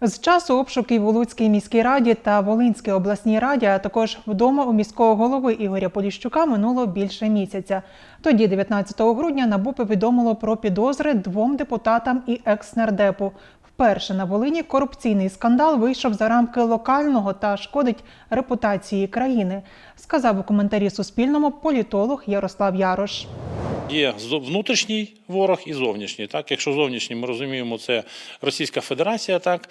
З часу обшуків у Луцькій міській раді та Волинській обласній раді, а також вдома у міського голови Ігоря Поліщука минуло більше місяця. Тоді, 19 грудня, НАБУ повідомило про підозри двом депутатам і екс-нардепу. Вперше на Волині корупційний скандал вийшов за рамки локального та шкодить репутації країни, сказав у коментарі Суспільному політолог Ярослав Ярош. Є внутрішній ворог і зовнішній. Так? Якщо зовнішній, ми розуміємо, це Російська Федерація, так?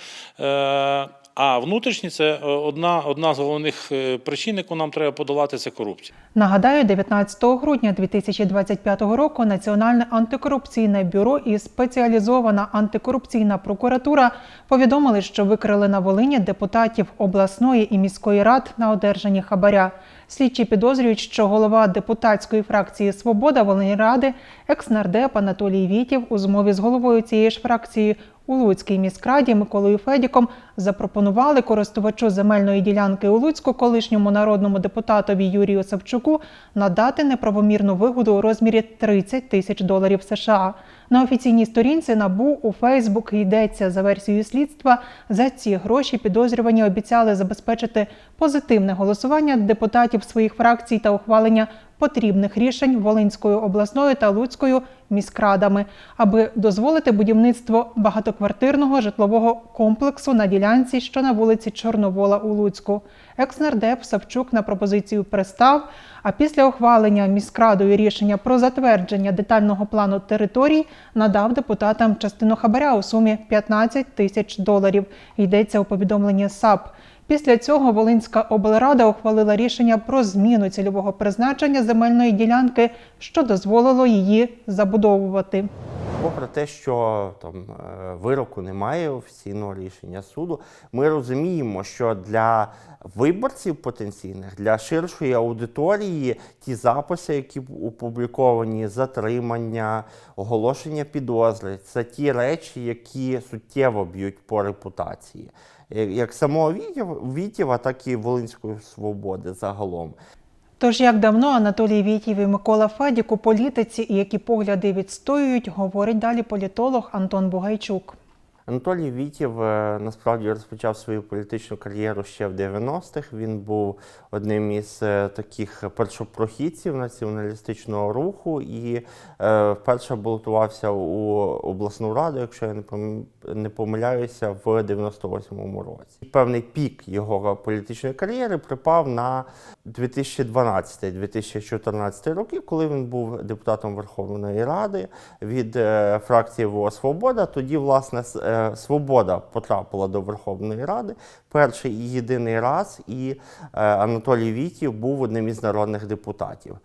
А внутрішній це е, одна, одна з головних е, причин, яку нам треба подолати, це корупція. Нагадаю, 19 грудня 2025 року Національне антикорупційне бюро і спеціалізована антикорупційна прокуратура повідомили, що викрили на Волині депутатів обласної і міської рад на одержанні хабаря. Слідчі підозрюють, що голова депутатської фракції Свобода Волиньради, екс-нардеп Анатолій Вітів у змові з головою цієї ж фракції у Луцькій міськраді Миколою Федіком запропонували користувачу земельної ділянки у Луцьку, колишньому народному депутатові Юрію Савчуку, надати неправомірну вигоду у розмірі 30 тисяч доларів США. На офіційній сторінці НАБУ у Фейсбук йдеться за версією слідства. За ці гроші підозрювані обіцяли забезпечити позитивне голосування депутатів своїх фракцій та ухвалення потрібних рішень Волинською обласною та Луцькою міськрадами, аби дозволити будівництво багатоквартирного житлового комплексу на ділянці, що на вулиці Чорновола у Луцьку. Екс-нардеп Савчук на пропозицію пристав. А після ухвалення міськрадою рішення про затвердження детального плану територій надав депутатам частину хабаря у сумі 15 тисяч доларів. Йдеться у повідомленні САП. Після цього Волинська облрада ухвалила рішення про зміну цільового призначення земельної ділянки, що дозволило її забудовувати. Попри те, що там е, вироку немає офіційного рішення суду, ми розуміємо, що для виборців потенційних, для ширшої аудиторії, ті записи, які опубліковані, затримання, оголошення підозри, це ті речі, які суттєво б'ють по репутації. Е, Як самого Вітєва- так і Волинської свободи загалом. Тож як давно Анатолій Вітів і Микола Федік у політиці і які погляди відстоюють, говорить далі політолог Антон Бугайчук. Анатолій Вітєв е, насправді розпочав свою політичну кар'єру ще в 90-х. Він був одним із е, таких першопрохідців націоналістичного руху і е, вперше балотувався у обласну раду, якщо я не помиляюся, в 98-му році. Певний пік його політичної кар'єри припав на 2012-2014 роки, коли він був депутатом Верховної Ради від е, фракції ВО Свобода. Тоді, власне, е, Свобода потрапила до Верховної Ради перший і єдиний раз, і е, Анатолій Вітів був одним із народних депутатів.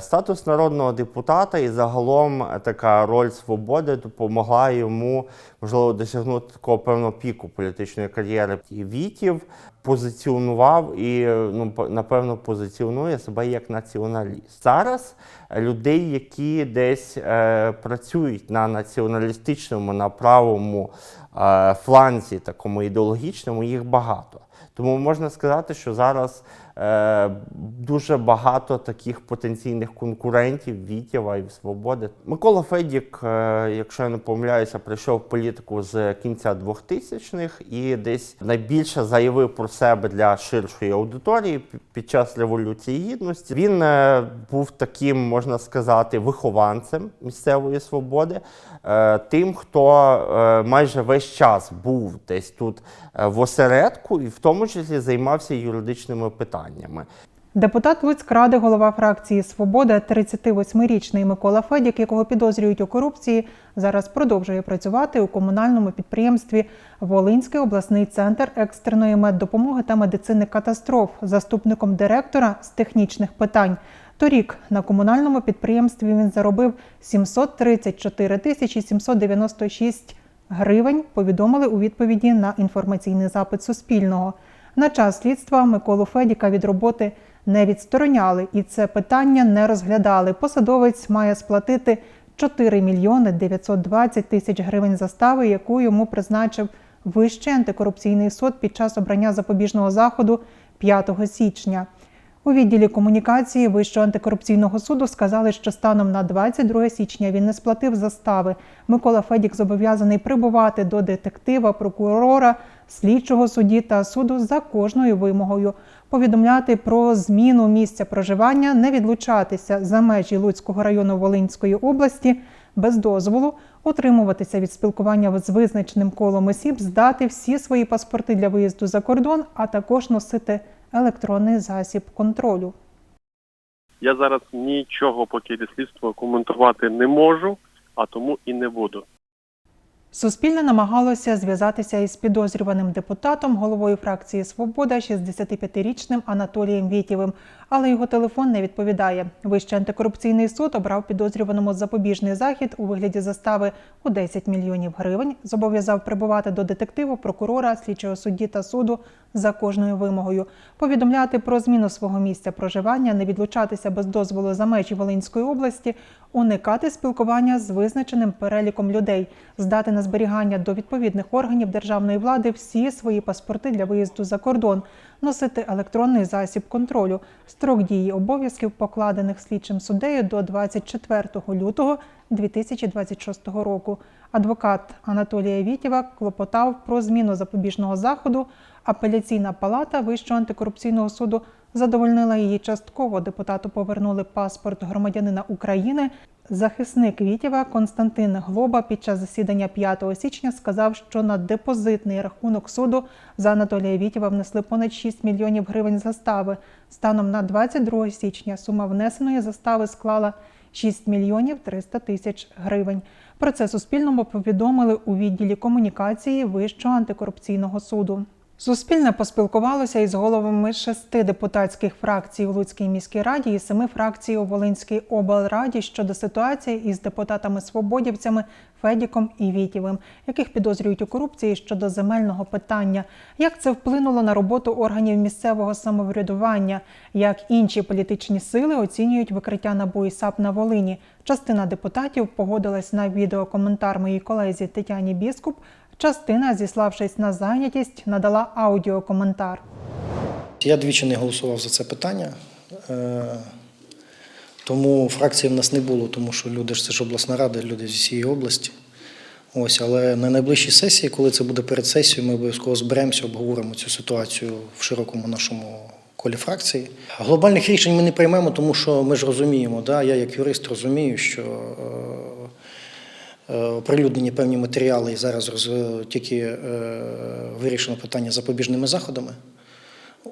Статус народного депутата і загалом така роль свободи допомогла йому, можливо, досягнути такого певного піку політичної кар'єри. І Вітів позиціонував і ну, напевно позиціонує себе як націоналіст. Зараз людей, які десь е, працюють на націоналістичному, на правому е, фланзі, такому ідеологічному, їх багато. Тому можна сказати, що зараз дуже багато таких потенційних конкурентів Вітєва і Свободи. Микола Федік, е, якщо я не помиляюся, прийшов в політику з кінця 2000-х і десь найбільше заявив про себе для ширшої аудиторії під час революції гідності. Він е, був таким, можна сказати, вихованцем місцевої свободи, е, тим, хто е, майже весь час був десь тут е, в осередку, і в тому числі займався юридичними питаннями. Депутат Луцькради, голова фракції Свобода, 38-річний Микола Федік, якого підозрюють у корупції, зараз продовжує працювати у комунальному підприємстві Волинський обласний центр екстреної меддопомоги та медицини катастроф, заступником директора з технічних питань. Торік на комунальному підприємстві він заробив 734 тисячі 796 гривень. Повідомили у відповіді на інформаційний запит Суспільного. На час слідства Миколу Федіка від роботи не відстороняли і це питання не розглядали. Посадовець має сплатити 4 мільйони 920 тисяч гривень застави, яку йому призначив Вищий антикорупційний суд під час обрання запобіжного заходу 5 січня. У відділі комунікації Вищого антикорупційного суду сказали, що станом на 22 січня він не сплатив застави. Микола Федік зобов'язаний прибувати до детектива, прокурора, слідчого судді та суду за кожною вимогою, повідомляти про зміну місця проживання, не відлучатися за межі Луцького району Волинської області без дозволу, утримуватися від спілкування з визначеним колом осіб, здати всі свої паспорти для виїзду за кордон, а також носити електронний засіб контролю. Я зараз нічого поки дослідство слідства коментувати не можу, а тому і не буду. Суспільне намагалося зв'язатися із підозрюваним депутатом, головою фракції Свобода, 65-річним Анатолієм Вітєвим, але його телефон не відповідає. Вищий антикорупційний суд обрав підозрюваному запобіжний захід у вигляді застави у 10 мільйонів гривень, зобов'язав прибувати до детективу, прокурора, слідчого судді та суду за кожною вимогою, повідомляти про зміну свого місця проживання, не відлучатися без дозволу за межі Волинської області, уникати спілкування з визначеним переліком людей, здати на зберігання до відповідних органів державної влади всі свої паспорти для виїзду за кордон, носити електронний засіб контролю. Строк дії обов'язків, покладених слідчим суддею до 24 лютого 2026 року. Адвокат Анатолія Вітєва клопотав про зміну запобіжного заходу. Апеляційна палата Вищого антикорупційного суду задовольнила її частково. Депутату повернули паспорт громадянина України. Захисник Вітєва Константин Глоба під час засідання 5 січня сказав, що на депозитний рахунок суду за Анатолія Вітєва внесли понад 6 мільйонів гривень застави. Станом на 22 січня сума внесеної застави склала 6 мільйонів 300 тисяч гривень. Про це Суспільному повідомили у відділі комунікації Вищого антикорупційного суду. Суспільне поспілкувалося із головами шести депутатських фракцій у Луцькій міській раді і семи фракцій у Волинській облраді щодо ситуації із депутатами-свободівцями Федіком і Вітєвим, яких підозрюють у корупції щодо земельного питання. Як це вплинуло на роботу органів місцевого самоврядування? Як інші політичні сили оцінюють викриття НАБУ і САП на Волині? Частина депутатів погодилась на відеокоментар моїй колезі Тетяні Біскуп. Частина, зіславшись на зайнятість, надала аудіокоментар. Я двічі не голосував за це питання, е, тому фракції в нас не було, тому що люди ж це ж обласна рада, люди з усієї області. Ось, але на найближчій сесії, коли це буде перед сесією, ми обов'язково зберемося, обговоримо цю ситуацію в широкому нашому колі фракції. Глобальних рішень ми не приймемо, тому що ми ж розуміємо, да, я як юрист розумію, що е, оприлюднені певні матеріали і зараз роз- тільки е, вирішено питання запобіжними заходами.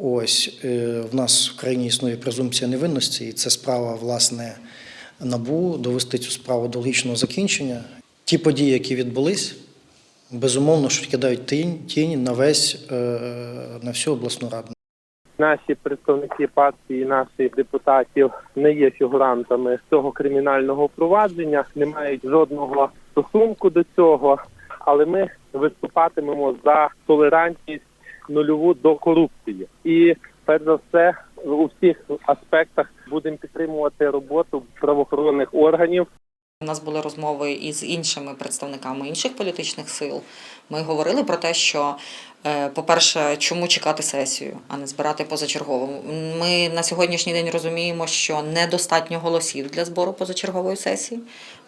Ось е, в нас в країні існує презумпція невинності, і це справа власне набу довести цю справу до логічного закінчення. Ті події, які відбулись, безумовно, що кидають тінь, тінь на весь е, на всю обласну раду. Наші представники партії, наших депутатів не є фігурантами цього кримінального провадження, не мають жодного стосунку до цього, але ми виступатимемо за толерантність нульову до корупції. І перш за все у всіх аспектах будемо підтримувати роботу правоохоронних органів. У нас були розмови із іншими представниками інших політичних сил. Ми говорили про те, що, е, по-перше, чому чекати сесію, а не збирати позачергову. Ми на сьогоднішній день розуміємо, що недостатньо голосів для збору позачергової сесії,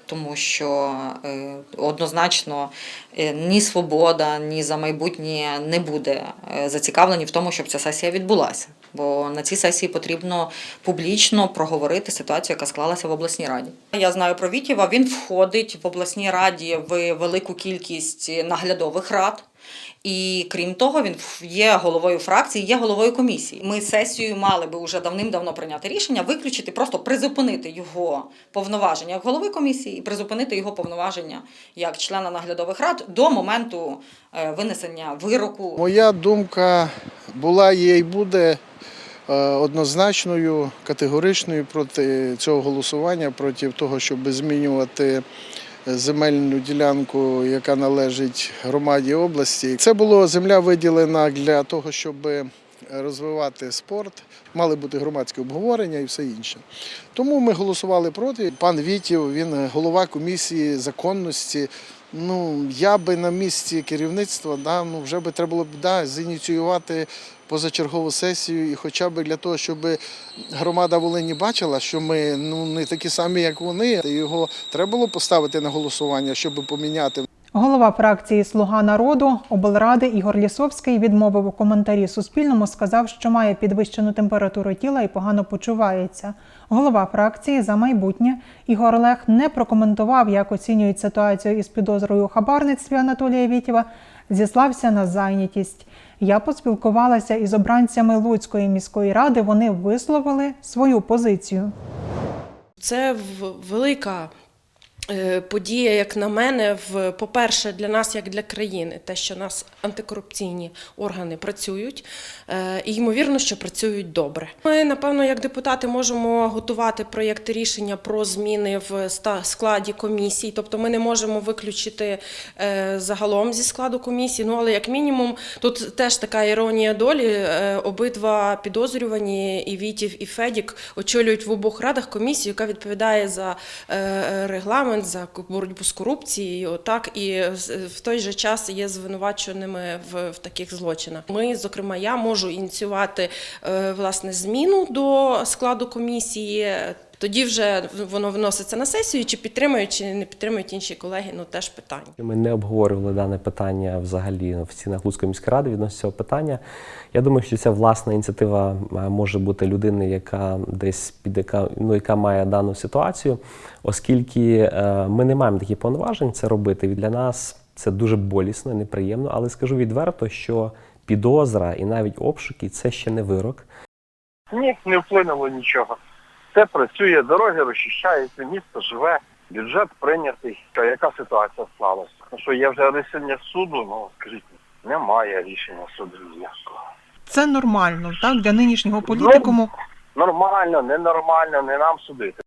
тому що е, однозначно е, ні свобода, ні за майбутнє не буде е, зацікавлені в тому, щоб ця сесія відбулася. Бо на цій сесії потрібно публічно проговорити ситуацію, яка склалася в обласній раді. Я знаю про Вітєва. Він входить в обласній раді в велику кількість наглядових рад. І крім того, він є головою фракції, є головою комісії. Ми сесією мали би вже давним-давно прийняти рішення виключити, просто призупинити його повноваження як голови комісії і призупинити його повноваження як члена наглядових рад до моменту е, винесення вироку. Моя думка була є і буде е, однозначною, категоричною проти цього голосування, проти того, щоб змінювати земельну ділянку, яка належить громаді області. Це була земля виділена для того, щоб розвивати спорт, мали бути громадські обговорення і все інше. Тому ми голосували проти. Пан Вітів, він голова комісії законності. Ну, я би на місці керівництва, да, ну, вже би треба було б да, зініціювати позачергову сесію, і хоча б для того, щоб громада Волині бачила, що ми ну, не такі самі, як вони, його треба було поставити на голосування, щоб поміняти. Голова фракції Слуга народу облради Ігор Лісовський відмовив у коментарі Суспільному, сказав, що має підвищену температуру тіла і погано почувається. Голова фракції за майбутнє Ігор Лех не прокоментував, як оцінюють ситуацію із підозрою у хабарництві Анатолія Вітєва. Зіслався на зайнятість. Я поспілкувалася із обранцями Луцької міської ради. Вони висловили свою позицію. Це велика подія, як на мене, в, по-перше, для нас, як для країни, те, що нас антикорупційні органи працюють, е, і ймовірно, що працюють добре. Ми, напевно, як депутати, можемо готувати проєкти рішення про зміни в складі комісій, тобто ми не можемо виключити е, загалом зі складу комісії. Ну але як мінімум, тут теж така іронія долі. е, Обидва підозрювані і Вітів, і Федік очолюють в обох радах комісію, яка відповідає за е, регламент, за боротьбу з корупцією. Так і з- в той же час є звинуваченими в, в таких злочинах. Ми, зокрема, я можу ініціювати е, власне зміну до складу комісії. Тоді вже воно вноситься на сесію, чи підтримують, чи не підтримують інші колеги. Ну теж питання. Ми не обговорювали дане питання взагалі в стінах Луцької міської ради відносно цього питання. Я думаю, що ця власна ініціатива е, може бути людини, яка десь під яка, ну, яка має дану ситуацію, оскільки е, ми не маємо таких повноважень це робити. І для нас це дуже болісно неприємно. Але скажу відверто, що підозра і навіть обшуки це ще не вирок. Ні, не вплинуло нічого. Все працює, дороги розчищаються, місто живе, бюджет прийнятий. Яка ситуація склалася? Ну що є вже рішення суду? Ну скажіть, немає рішення суду ніякого. Це нормально, так для нинішнього політикуму? Нормально, ненормально, не нам судити.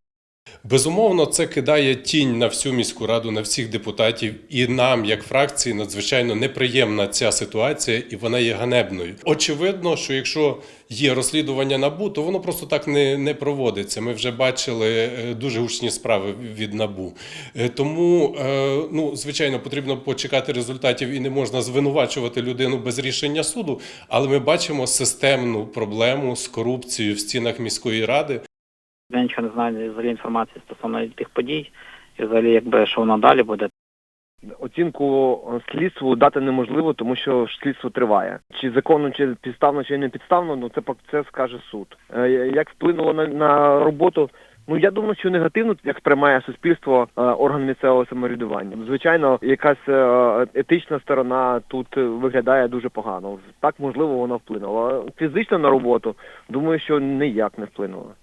Безумовно, це кидає тінь на всю міську раду, на всіх депутатів, і нам, як фракції, надзвичайно неприємна ця ситуація, і вона є ганебною. Очевидно, що якщо є розслідування набу, то воно просто так не, не проводиться. Ми вже бачили е, дуже гучні справи від набу. Е, Тому, е, ну звичайно, потрібно почекати результатів, і не можна звинувачувати людину без рішення суду. Але ми бачимо системну проблему з корупцією в стінах міської ради. Я нічого не знаю взагалі інформації стосовно тих подій, і взагалі, якби що воно далі буде. Оцінку слідству дати неможливо, тому що слідство триває. Чи законно, чи підставно, чи не підставно, ну це це скаже суд. Е, Як вплинуло на, на роботу? Ну я думаю, що негативно, як сприймає суспільство е, орган місцевого самоврядування. Звичайно, якась е, етична сторона тут виглядає дуже погано. Так можливо воно вплинуло. Фізично на роботу думаю, що ніяк не вплинуло.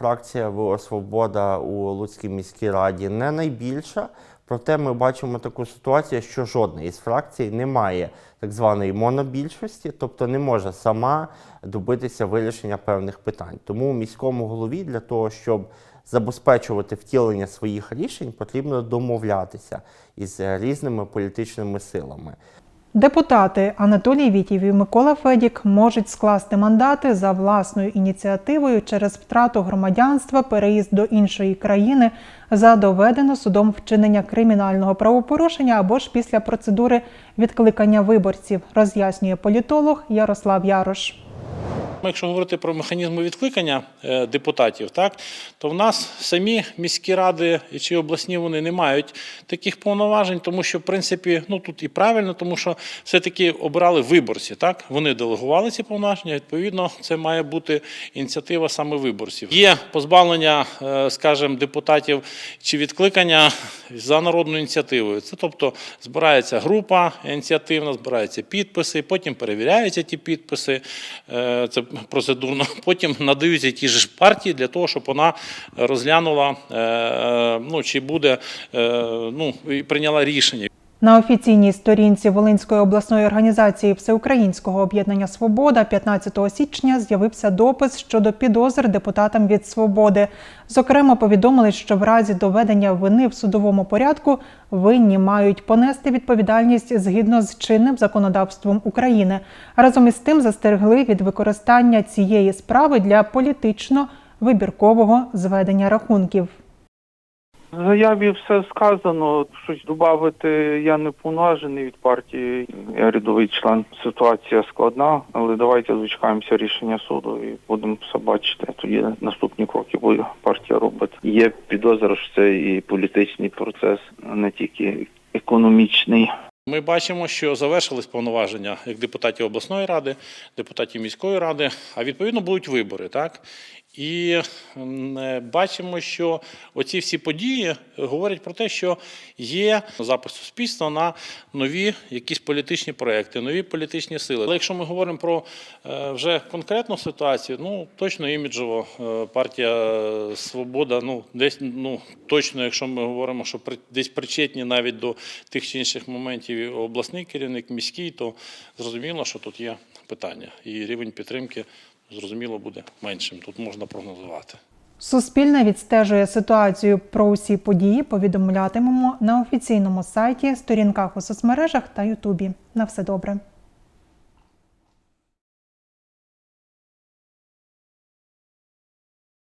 Фракція ВО Свобода у Луцькій міській раді не найбільша. Проте ми бачимо таку ситуацію, що жодна із фракцій не має так званої монобільшості, тобто не може сама добитися вирішення певних питань. Тому міському голові для того, щоб забезпечувати втілення своїх рішень, потрібно домовлятися із різними політичними силами. Депутати Анатолій Вітів і Микола Федік можуть скласти мандати за власною ініціативою через втрату громадянства, переїзд до іншої країни за доведено судом вчинення кримінального правопорушення або ж після процедури відкликання виборців, роз'яснює політолог Ярослав Ярош. Якщо говорити про механізми відкликання е, депутатів, так то в нас самі міські ради чи обласні вони не мають таких повноважень, тому що в принципі ну тут і правильно, тому що все-таки обирали виборці. Так вони делегували ці повноваження. Відповідно, це має бути ініціатива саме виборців. Є позбавлення, е, скажімо, депутатів чи відкликання за народною ініціативою. Це тобто збирається група ініціативна, збираються підписи, потім перевіряються ті підписи. Е, Це процедурно. Потім надаються ті ж партії для того, щоб вона розглянула, е, ну чи буде е, ну і прийняла рішення. На офіційній сторінці Волинської обласної організації Всеукраїнського об'єднання Свобода 15 січня з'явився допис щодо підозр депутатам від свободи. Зокрема, повідомили, що в разі доведення вини в судовому порядку винні мають понести відповідальність згідно з чинним законодавством України. Разом із тим застерегли від використання цієї справи для політично вибіркового зведення рахунків. В заяві все сказано. Щось додати я не повноважений від партії. Я рядовий член. Ситуація складна, але давайте дочекаємося рішення суду і будемо все бачити. Тоді наступні кроки буде партія робити. Є підозра, що це і політичний процес, а не тільки економічний. Ми бачимо, що завершились повноваження як депутатів обласної ради, депутатів міської ради, а відповідно будуть вибори, так? І е, бачимо, що оці всі події говорять про те, що є запит суспільства на нові якісь політичні проекти, нові політичні сили. Але якщо ми говоримо про е, вже конкретну ситуацію, ну точно іміджово е, партія Свобода, ну десь ну точно, якщо ми говоримо, що десь причетні навіть до тих чи інших моментів обласний керівник, міський, то зрозуміло, що тут є питання, і рівень підтримки зрозуміло буде меншим. Тут можна прогнозувати. Суспільне відстежує ситуацію про усі події. Повідомлятимемо на офіційному сайті, сторінках у соцмережах та Ютубі. На все добре.